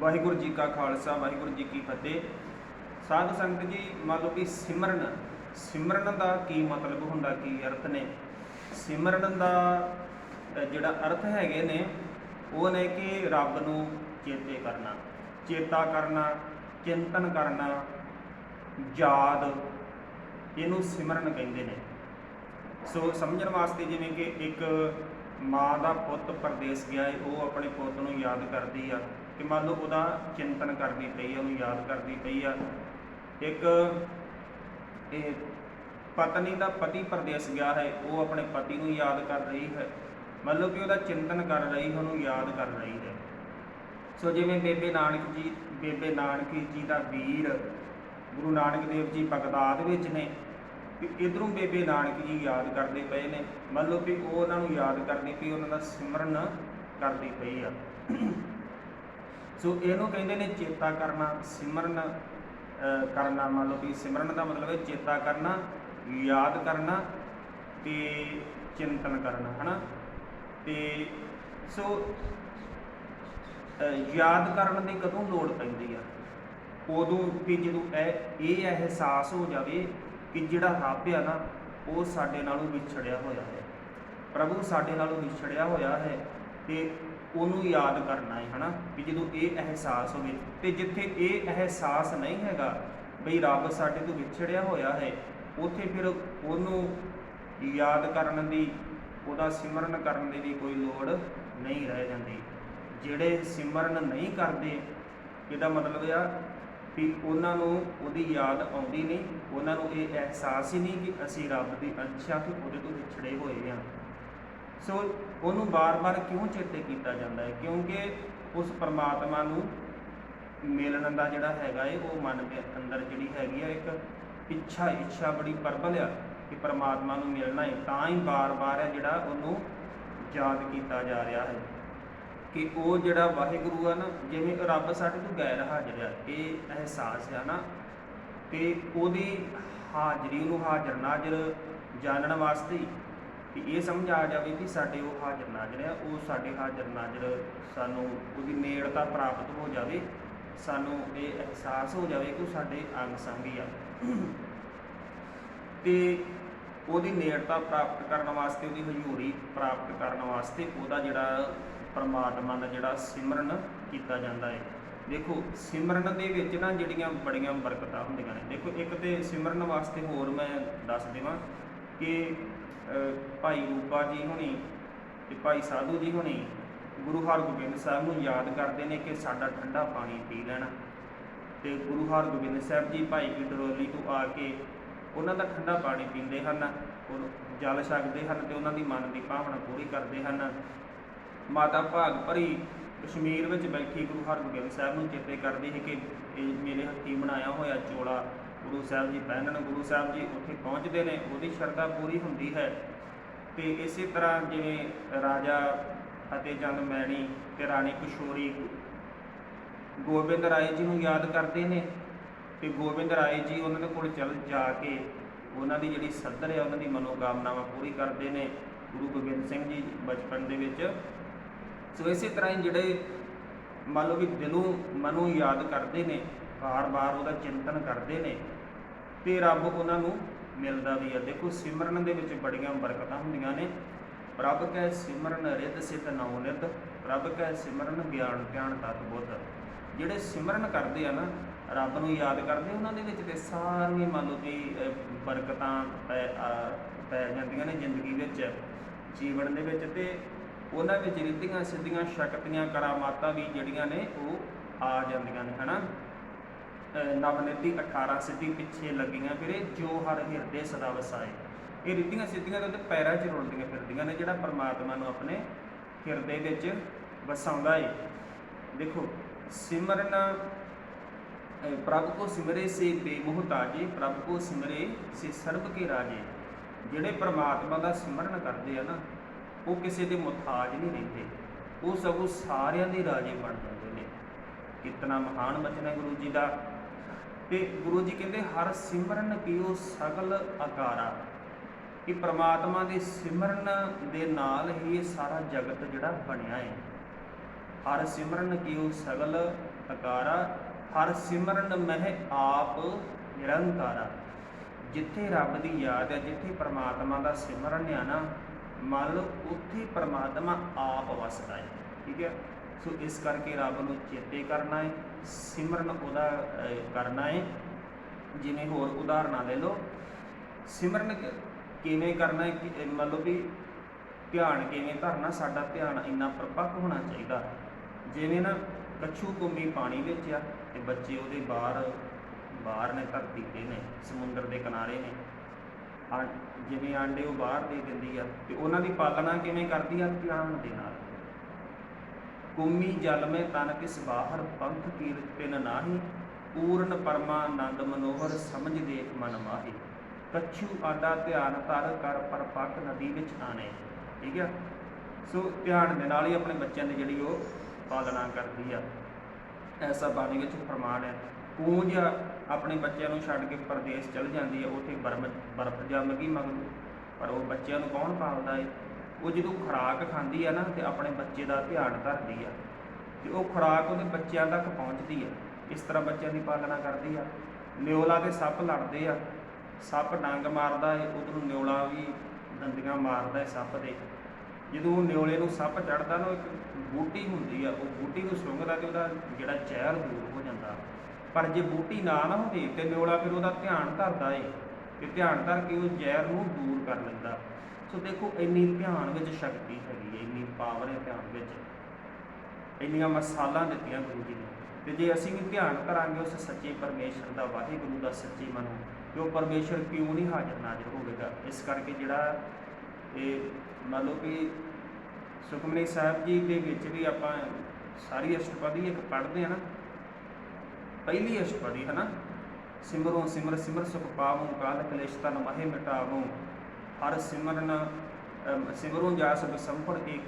ਵਾਹਿਗੁਰੂ ਜੀ ਕਾ ਖਾਲਸਾ, ਵਾਹਿਗੁਰੂ ਜੀ ਕੀ ਫਤਿਹ। ਸਾਧ ਸੰਗਤ ਜੀ, ਮੰਨ ਲਓ ਕਿ ਸਿਮਰਨ ਸਿਮਰਨ ਦਾ ਕੀ ਮਤਲਬ ਹੁੰਦਾ, ਕੀ ਅਰਥ ਨੇ? ਸਿਮਰਨ ਦਾ ਜਿਹੜਾ ਅਰਥ ਹੈਗੇ ਨੇ, ਉਹ ਨੇ ਕਿ ਰੱਬ ਨੂੰ ਚੇਤੇ ਕਰਨਾ, ਚੇਤਾ ਕਰਨਾ, ਚਿੰਤਨ ਕਰਨਾ, ਯਾਦ, ਇਹਨੂੰ ਸਿਮਰਨ ਕਹਿੰਦੇ ਨੇ। ਸੋ ਸਮਝਣ ਵਾਸਤੇ ਜਿਵੇਂ ਕਿ ਇੱਕ ਮਾਂ ਦਾ ਪੁੱਤ ਪਰਦੇਸ ਗਿਆ ਹੈ ਉਹ ਆਪਣੇ ਪੁੱਤ ਨੂੰ ਯਾਦ ਕਰਦੀ ਆ ਕਿ ਮੰਨ ਲਓ ਉਹਦਾ ਚਿੰਤਨ ਕਰਦੀ ਪਈ ਆ, ਉਹਨੂੰ ਯਾਦ ਕਰਦੀ ਪਈ ਆ। ਇੱਕ ਇਹ ਪਤਨੀ ਦਾ ਪਤੀ ਪਰਦੇਸ ਗਿਆ ਹੈ, ਉਹ ਆਪਣੇ ਪਤੀ ਨੂੰ ਯਾਦ ਕਰ ਰਹੀ ਹੈ। ਮੰਨ ਲਓ ਕਿ ਉਹਦਾ ਚਿੰਤਨ ਕਰ ਰਹੀ ਹੈ, ਉਹਨੂੰ ਯਾਦ ਕਰ ਰਹੀ ਹੈ। ਸੋ ਜਿਵੇਂ ਬੇਬੇ ਨਾਨਕ ਜੀ, ਬੇਬੇ ਨਾਨਕ ਜੀ ਦਾ ਵੀਰ ਗੁਰੂ ਨਾਨਕ ਦੇਵ ਜੀ ਬਗਦਾਦ ਵਿੱਚ ਨੇ ਵੀ ਇਧਰੋਂ ਬੇਬੇ ਨਾਨਕ ਜੀ ਯਾਦ ਕਰਦੇ ਪਏ ਨੇ? ਮੰਨ ਲਓ ਵੀ ਉਹ ਉਹਨਾਂ ਨੂੰ ਯਾਦ ਕਰਦੀ ਪਈ, ਉਹਨਾਂ ਦਾ ਸਿਮਰਨ ਕਰਦੀ ਪਈ ਆ। ਸੋ ਇਹਨੂੰ ਕਹਿੰਦੇ ਨੇ ਚੇਤਾ ਕਰਨਾ, ਸਿਮਰਨ ਕਰਨਾ। ਮੰਨ ਲਓ ਵੀ ਸਿਮਰਨ ਦਾ ਮਤਲਬ ਹੈ ਚੇਤਾ ਕਰਨਾ, ਯਾਦ ਕਰਨਾ ਤੇ ਚਿੰਤਨ ਕਰਨਾ, ਹਨਾ? ਤੇ ਸੋ ਯਾਦ ਕਰਨ ਦੀ ਕਦੋਂ ਲੋੜ ਪੈਂਦੀ ਆ? ਉਦੋਂ ਵੀ ਜਦੋਂ ਇਹ ਇਹ ਅਹਿਸਾਸ ਹੋ ਜਾਵੇ ਕਿ ਜਿਹੜਾ ਰੱਬ ਆ ਨਾ, ਉਹ ਸਾਡੇ ਨਾਲੋਂ ਵਿਛੜਿਆ ਹੋਇਆ ਹੈ। ਪ੍ਰਭੂ ਸਾਡੇ ਨਾਲੋਂ ਵਿਛੜਿਆ ਹੋਇਆ ਹੈ ਤੇ ਉਹਨੂੰ ਯਾਦ ਕਰਨਾ ਹੈ, ਹਨਾ? ਵੀ ਜਦੋਂ ਇਹ ਅਹਿਸਾਸ ਹੋਵੇ ਤੇ ਜਿੱਥੇ ਇਹ ਅਹਿਸਾਸ ਨਹੀਂ ਹੈਗਾ ਬਈ ਰੱਬ ਸਾਡੇ ਤੋਂ ਵਿਛੜਿਆ ਹੋਇਆ ਹੈ, ਉੱਥੇ ਫਿਰ ਉਹਨੂੰ ਯਾਦ ਕਰਨ ਦੀ, ਉਹਦਾ ਸਿਮਰਨ ਕਰਨ ਦੀ ਵੀ ਕੋਈ ਲੋੜ ਨਹੀਂ ਰਹਿ ਜਾਂਦੀ। ਜਿਹੜੇ ਸਿਮਰਨ ਨਹੀਂ ਕਰਦੇ, ਇਹਦਾ ਮਤਲਬ ਆ ਵੀ ਉਹਨਾਂ ਨੂੰ ਉਹਦੀ ਯਾਦ ਆਉਂਦੀ ਨਹੀਂ, ਉਹਨਾਂ ਨੂੰ ਇਹ ਅਹਿਸਾਸ ਹੀ ਨਹੀਂ ਕਿ ਅਸੀਂ ਰੱਬ ਦੀ ਅੰਸ਼ਾ ਕਿ ਉਹਦੇ ਤੋਂ ਵਿਛੜੇ ਹੋਏ ਹਾਂ। ਸੋ ਉਹਨੂੰ ਬਾਰ-ਬਾਰ ਕਿਉਂ ਚੇਤੇ ਕੀਤਾ ਜਾਂਦਾ ਹੈ? ਕਿਉਂਕਿ ਉਸ ਪਰਮਾਤਮਾ ਨੂੰ ਮਿਲਣ ਦਾ ਜਿਹੜਾ ਹੈਗਾ ਏ, ਉਹ ਮਨ ਦੇ ਅੰਦਰ ਜਿਹੜੀ ਹੈਗੀ ਆ ਇੱਕ ਇੱਛਾ ਇੱਛਾ ਬੜੀ ਪ੍ਰਬਲ ਆ ਕਿ ਪਰਮਾਤਮਾ ਨੂੰ ਮਿਲਣਾ ਹੈ ਤਾਂ ਹੀ ਬਾਰ-ਬਾਰ ਹੈ ਜਿਹੜਾ ਉਹਨੂੰ ਯਾਦ ਕੀਤਾ ਜਾ ਰਿਹਾ ਹੈ। ਕਿ ਉਹ ਜਿਹੜਾ ਵਾਹਿਗੁਰੂ ਆ ਨਾ, ਜਿਵੇਂ ਰੱਬ ਸਾਡੇ ਤੋਂ ਗੈਰ ਹਾਜ਼ਰ ਆ, ਇਹ ਅਹਿਸਾਸ ਆ ਨਾ, ਤੇ ਉਹਦੀ ਹਾਜ਼ਰੀ ਨੂੰ ਹਾਜ਼ਰ ਨਾਜ਼ਰ ਜਾਣਨ ਵਾਸਤੇ ਹੀ ਕਿ ਇਹ ਸਮਝ ਆ ਜਾਵੇ ਕਿ ਸਾਡੇ ਉਹ ਹਾਜ਼ਰ ਨਾਜ਼ਰ ਆ, ਉਹ ਸਾਡੇ ਹਾਜ਼ਰ ਨਾਜ਼ਰ ਸਾਨੂੰ ਉਹਦੀ ਨੇੜਤਾ ਪ੍ਰਾਪਤ ਹੋ ਜਾਵੇ, ਸਾਨੂੰ ਇਹ ਅਹਿਸਾਸ ਹੋ ਜਾਵੇ ਕਿ ਉਹ ਸਾਡੇ ਅੰਗ ਸੰਗੀ ਆ। ਤੇ ਉਹਦੀ ਨੇੜਤਾ ਪ੍ਰਾਪਤ ਕਰਨ ਵਾਸਤੇ, ਉਹਦੀ ਹਜ਼ੂਰੀ ਪ੍ਰਾਪਤ ਕਰਨ ਵਾਸਤੇ ਉਹਦਾ ਜਿਹੜਾ ਪਰਮਾਤਮਾ ਦਾ ਜਿਹੜਾ ਸਿਮਰਨ ਕੀਤਾ ਜਾਂਦਾ ਹੈ। ਦੇਖੋ, ਸਿਮਰਨ ਦੇ ਵਿੱਚ ਨਾ ਜਿਹੜੀਆਂ ਬੜੀਆਂ ਬਰਕਤਾਂ ਹੁੰਦੀਆਂ ਨੇ। ਦੇਖੋ, ਇੱਕ ਤੇ ਸਿਮਰਨ ਵਾਸਤੇ ਹੋਰ ਮੈਂ ਦੱਸ ਦੇਵਾਂ ਕਿ ਭਾਈ ਰੂਪਾ ਜੀ ਹੁਣੀ ਤੇ ਭਾਈ ਸਾਧੂ ਜੀ ਹੁਣੀ ਗੁਰੂ ਹਰਗੋਬਿੰਦ ਸਾਹਿਬ ਨੂੰ ਯਾਦ ਕਰਦੇ ਨੇ ਕਿ ਸਾਡਾ ਠੰਡਾ ਪਾਣੀ ਪੀ ਲੈਣਾ। ਤੇ ਗੁਰੂ ਹਰਗੋਬਿੰਦ ਸਾਹਿਬ ਜੀ ਭਾਈ ਕੀ ਤੋਂ ਆ ਕੇ ਉਹਨਾਂ ਦਾ ਠੰਡਾ ਪਾਣੀ ਪੀਂਦੇ ਹਨ ਉਹ ਜਲ ਛਕਦੇ ਹਨ ਤੇ ਉਹਨਾਂ ਦੀ ਮਨ ਦੀ ਭਾਵਨਾ ਪੂਰੀ ਕਰਦੇ ਹਨ। ਮਾਤਾ ਭਾਗ ਭਰੀ ਕਸ਼ਮੀਰ ਵਿੱਚ ਬੈਠੀ ਗੁਰੂ ਹਰਗੋਬਿੰਦ ਸਾਹਿਬ ਨੂੰ ਚੇਤੇ ਕਰਦੀ ਹੈ ਕਿ ਇਹ ਮੇਰੇ ਹੱਥੀਂ ਬਣਾਇਆ ਹੋਇਆ ਚੋਲਾ ਗੁਰੂ ਸਾਹਿਬ ਜੀ ਪਹਿਨਣ, ਗੁਰੂ ਸਾਹਿਬ ਜੀ ਉੱਥੇ ਪਹੁੰਚਦੇ ਨੇ, ਉਹਦੀ ਸ਼ਰਧਾ ਪੂਰੀ ਹੁੰਦੀ ਹੈ। ਤੇ ਇਸੇ ਤਰ੍ਹਾਂ ਜਿਵੇਂ ਰਾਜਾ ਅਤੇ ਚੰਦ ਮੈਣੀ ਤੇ ਰਾਣੀ ਕਿਸ਼ੋਰੀ ਗੋਬਿੰਦ ਰਾਏ ਜੀ ਨੂੰ ਯਾਦ ਕਰਦੇ ਨੇ ਤੇ ਗੋਬਿੰਦ ਰਾਏ ਜੀ ਉਹਨਾਂ ਦੇ ਕੋਲ ਚਲ ਜਾ ਕੇ ਉਹਨਾਂ ਦੀ ਜਿਹੜੀ ਸੱਧਰ ਹੈ, ਉਹਨਾਂ ਦੀ ਮਨੋਕਾਮਨਾਵਾਂ ਪੂਰੀ ਕਰਦੇ ਨੇ। ਗੁਰੂ ਗੋਬਿੰਦ ਸਿੰਘ ਜੀ ਬਚਪਨ ਦੇ ਵਿੱਚ ਸੋ ਇਸੇ ਤਰ੍ਹਾਂ ਹੀ ਜਿਹੜੇ ਮੰਨ ਲਓ ਵੀ ਦਿਲੋਂ ਮਨੋਂ ਯਾਦ ਕਰਦੇ ਨੇ ਬਾਰ-ਬਾਰ ਉਹਦਾ ਚਿੰਤਨ ਕਰਦੇ ਨੇ, ਤੇ ਰੱਬ ਉਹਨਾਂ ਨੂੰ ਮਿਲਦਾ ਵੀ ਆ। ਦੇਖੋ ਸਿਮਰਨ ਦੇ ਵਿੱਚ ਬੜੀਆਂ ਬਰਕਤਾਂ ਹੁੰਦੀਆਂ ਨੇ। ਪ੍ਰਭ ਕੈ ਸਿਮਰਨ ਰਿੱਧ ਸਿਧ ਨਉ ਨਿਧ ਪ੍ਰਭ ਕੈ ਸਿਮਰਨ ਗਿਆਨ ਧਿਆਨ ਤਤ ਬੁੱਧ। ਜਿਹੜੇ ਸਿਮਰਨ ਕਰਦੇ ਆ ਨਾ, ਰੱਬ ਨੂੰ ਯਾਦ ਕਰਦੇ, ਉਹਨਾਂ ਦੇ ਵਿੱਚ ਤੇ ਸਾਰੀਆਂ ਮੰਨ ਲਓ ਵੀ ਬਰਕਤਾਂ ਪੈ ਪੈ ਜਾਂਦੀਆਂ ਨੇ ਜ਼ਿੰਦਗੀ ਵਿੱਚ, ਜੀਵਨ ਦੇ ਵਿੱਚ ਤੇ ਉਹਨਾਂ ਵਿੱਚ ਰਿੱਧੀਆਂ ਸਿੱਧੀਆਂ ਸ਼ਕਤੀਆਂ ਕਰਾਮਾਤਾਂ ਵੀ ਜਿਹੜੀਆਂ ਨੇ ਉਹ ਆ ਜਾਂਦੀਆਂ ਨੇ, ਹਨਾ? ਅਹ ਨਵਨਿਧੀ 18 ਸਿੱਧੀ ਪਿੱਛੇ ਲੱਗੀਆਂ ਫਿਰੇ ਜੋ ਹਰ ਹਿਰਦੇ ਸਦਾ ਵਸਾਏ। ਇਹ ਰਿੱਧੀਆਂ ਸਿੱਧੀਆਂ ਤਾਂ ਉਹਦੇ ਪੈਰਾਂ 'ਚ ਰੁਲਦੀਆਂ ਫਿਰਦੀਆਂ ਨੇ, ਜਿਹੜਾ ਪਰਮਾਤਮਾ ਨੂੰ ਆਪਣੇ ਹਿਰਦੇ ਵਿੱਚ ਵਸਾਉਂਦਾ ਏ। ਦੇਖੋ, ਸਿਮਰਨ ਪ੍ਰਭ ਕੋ ਸਿਮਰੇ ਸੇ ਬੇਮੁਹਤਾਜੇ ਪ੍ਰਭ ਕੋ ਸਿਮਰੇ ਸੇ ਸਰਬ ਕੇ ਰਾਜੇ। ਜਿਹੜੇ ਪਰਮਾਤਮਾ ਦਾ ਸਿਮਰਨ ਕਰਦੇ ਆ ਨਾ ਉਹ ਕਿਸੇ ਦੇ ਮੁਹਤਾਜ ਨਹੀਂ ਰਹਿੰਦੇ। ਉਹ ਸਗੋਂ ਸਾਰਿਆਂ ਦੇ ਰਾਜੇ ਬਣ ਜਾਂਦੇ ਨੇ। ਕਿਤਨਾ ਮਹਾਨ ਬਚਨ ਹੈ ਗੁਰੂ ਜੀ ਦਾ। ਤੇ ਗੁਰੂ ਜੀ ਕਹਿੰਦੇ, ਹਰ ਸਿਮਰਨ ਕੀਓ ਸਗਲ ਆਕਾਰਾ ਕਿ ਪ੍ਰਮਾਤਮਾ ਦੇ ਸਿਮਰਨ ਦੇ ਨਾਲ ਹੀ ਇਹ ਸਾਰਾ ਜਗਤ ਜਿਹੜਾ ਬਣਿਆ ਹੈ। ਹਰ ਸਿਮਰਨ ਕੀਓ ਸਗਲ ਅਕਾਰਾ। ਹਰ ਸਿਮਰਨ ਮਹਿ ਆਪ ਨਿਰੰਕਾਰਾ। ਜਿੱਥੇ ਰੱਬ ਦੀ ਯਾਦ ਹੈ, ਜਿੱਥੇ ਪ੍ਰਮਾਤਮਾ ਦਾ ਸਿਮਰਨ ਹੈ ਨਾ ਮੰਨ ਲਓ ਉੱਥੇ ਪਰਮਾਤਮਾ ਆਪ ਵਸਦਾ ਹੈ, ਠੀਕ ਹੈ? ਸੋ ਇਸ ਕਰਕੇ ਰੱਬ ਨੂੰ ਚੇਤੇ ਕਰਨਾ ਹੈ, ਸਿਮਰਨ ਉਹਦਾ ਕਰਨਾ ਹੈ। ਜਿਵੇਂ ਹੋਰ ਉਦਾਹਰਨਾਂ ਲੈ ਲਓ। ਸਿਮਰਨ ਕਿਵੇਂ ਕਰਨਾ ਹੈ ਕਿ- ਮੰਨ ਲਓ ਵੀ ਧਿਆਨ ਕਿਵੇਂ ਧਰਨਾ, ਸਾਡਾ ਧਿਆਨ ਇੰਨਾ ਪ੍ਰਪੱਕ ਹੋਣਾ ਚਾਹੀਦਾ। ਜਿਵੇਂ ਨਾ ਕੱਛੂ ਕੁੰਮੀ ਪਾਣੀ ਵਿੱਚ ਆ, ਤੇ ਬੱਚੇ ਉਹਦੇ ਬਾਹਰ ਬਾਹਰ ਨੇ, ਧਰਤੀ ਤੇ ਨੇ, ਸਮੁੰਦਰ ਦੇ ਕਿਨਾਰੇ ਨੇ। ਆਂ- ਜਿਵੇਂ ਆਂਡੇ ਉਹ ਬਾਹਰ ਦੇ ਦਿੰਦੀ ਆ, ਤੇ ਉਹਨਾਂ ਦੀ ਪਾਲਣਾ ਕਿਵੇਂ ਕਰਦੀ ਆ? ਧਿਆਨ ਦੇ ਨਾਲ। ਕੁੰਮੀ ਜਲ ਮੈਂ ਤਨ ਕਿਸ ਬਾਹਰ, ਪੰਥ ਕੀਰਤਨ ਨਾਹੀ, ਪੂਰਨ ਪਰਮਾਨੰਦ ਮਨੋਹਰ ਸਮਝ ਦੇਖ ਮਨ ਮਾਹੀ। ਕੱਛੂ ਆਡਾ ਧਿਆਨ ਧਰ ਕਰ ਪਰਪੱਕ ਨਦੀ ਵਿੱਚ ਆਣੇ। ਠੀਕ ਆ? ਸੋ ਧਿਆਨ ਦੇ ਨਾਲ ਹੀ ਆਪਣੇ ਬੱਚਿਆਂ ਦੀ ਜਿਹੜੀ ਉਹ ਪਾਲਣਾ ਕਰਦੀ ਆ। ਐਸਾ ਬਾਣੀ ਵਿੱਚ ਫਰਮਾਨ ਹੈ। ਕੂੰਜ ਆਪਣੇ ਬੱਚਿਆਂ ਨੂੰ ਛੱਡ ਕੇ ਪਰਦੇਸ ਚਲ ਜਾਂਦੀ ਹੈ, ਉੱਥੇ ਬਰਮ, ਬਰਫ਼ ਜੰਮ ਗਈ ਮਗਰ। ਪਰ ਉਹ ਬੱਚਿਆਂ ਨੂੰ ਕੌਣ ਪਾਲਦਾ ਹੈ ਉਹ ਜਦੋਂ ਖੁਰਾਕ ਖਾਂਦੀ ਆ ਨਾ, ਤੇ ਆਪਣੇ ਬੱਚੇ ਦਾ ਧਿਆਨ ਧਰਦੀ ਆ। ਤੇ ਉਹ ਖੁਰਾਕ ਉਹਦੇ ਬੱਚਿਆਂ ਤੱਕ ਪਹੁੰਚਦੀ ਆ। ਇਸ ਤਰ੍ਹਾਂ ਬੱਚਿਆਂ ਦੀ ਪਾਲਣਾ ਕਰਦੀ ਆ। ਨਿਓਲਾ ਤੇ ਸੱਪ ਲੜਦੇ ਆ। ਸੱਪ ਡੰਗ ਮਾਰਦਾ ਏ, ਉਧਰੋਂ ਨਿਓਲਾ ਵੀ ਦੰਦੀਆਂ ਮਾਰਦਾ ਏ ਸੱਪ ਦੇ। ਜਦੋਂ ਉਹ ਨਿਓਲੇ ਨੂੰ ਸੱਪ ਚੜਦਾ ਨਾ, ਉਹ ਇੱਕ ਬੂਟੀ ਹੁੰਦੀ ਆ। ਉਹ ਬੂਟੀ ਨੂੰ ਸੁੰਘਦਾ ਤੇ ਉਹਦਾ ਜਿਹੜਾ ਜ਼ਹਿਰ ਦੂਰ ਹੋ ਜਾਂਦਾ। ਪਰ ਜੇ ਬੂਟੀ ਨਾ ਨਾ ਹੁੰਦੀ ਤੇ ਨਿਓਲਾ ਫਿਰ ਉਹਦਾ ਧਿਆਨ ਧਰਦਾ ਏ ਤੇ ਧਿਆਨ ਧਰ ਕੇ ਉਹ ਜ਼ਹਿਰ ਨੂੰ ਦੂਰ ਕਰ ਲੈਂਦਾ। ਸੋ ਦੇਖੋ, ਇੰਨੀ ਧਿਆਨ ਵਿੱਚ ਸ਼ਕਤੀ ਹੈਗੀ ਹੈ ਇੰਨੀ ਪਾਵਰ ਹੈ ਧਿਆਨ ਵਿੱਚ। ਇੰਨੀਆਂ ਮਸਾਲਾਂ ਦਿੱਤੀਆਂ ਗੁਰੂ ਜੀ ਨੇ। ਤੇ ਜੇ ਅਸੀਂ ਵੀ ਧਿਆਨ ਕਰਾਂਗੇ ਉਸ ਸੱਚੇ ਪਰਮੇਸ਼ਰ ਦਾ, ਵਾਹਿਗੁਰੂ ਦਾ, ਸੱਚੇ ਮਨੋਂ ਕਿ ਉਹ ਪਰਮੇਸ਼ਰ ਕਿਉਂ ਨਹੀਂ ਹਾਜ਼ਰ ਨਾਜ਼ਰ ਹੋਵੇਗਾ? ਇਸ ਕਰਕੇ ਜਿਹੜਾ ਇਹ ਮੰਨ ਲਓ ਕਿ ਸੁਖਮਨੀ ਸਾਹਿਬ ਜੀ ਦੇ ਵਿੱਚ ਵੀ ਆਪਾਂ ਸਾਰੀ ਅਸ਼ਟਪਦੀ ਇੱਕ ਪੜ੍ਹਦੇ ਆ ਨਾ ਪਹਿਲੀ ਅਸ਼ਟਪਦੀ ਹੈ ਨਾ ਸਿਮਰੋ ਸਿਮਰ ਸਿਮਰ ਸੁਖ ਪਾਵੋ ਕਾਲ ਕਲੇਸ਼ ਤਨ ਮਹਿ ਮਿਟਾਵੋ। ਹਰ ਸਿਮਰਨ ਅਮ, ਸਿਮਰੋ ਜਾ ਸਭ ਏਕ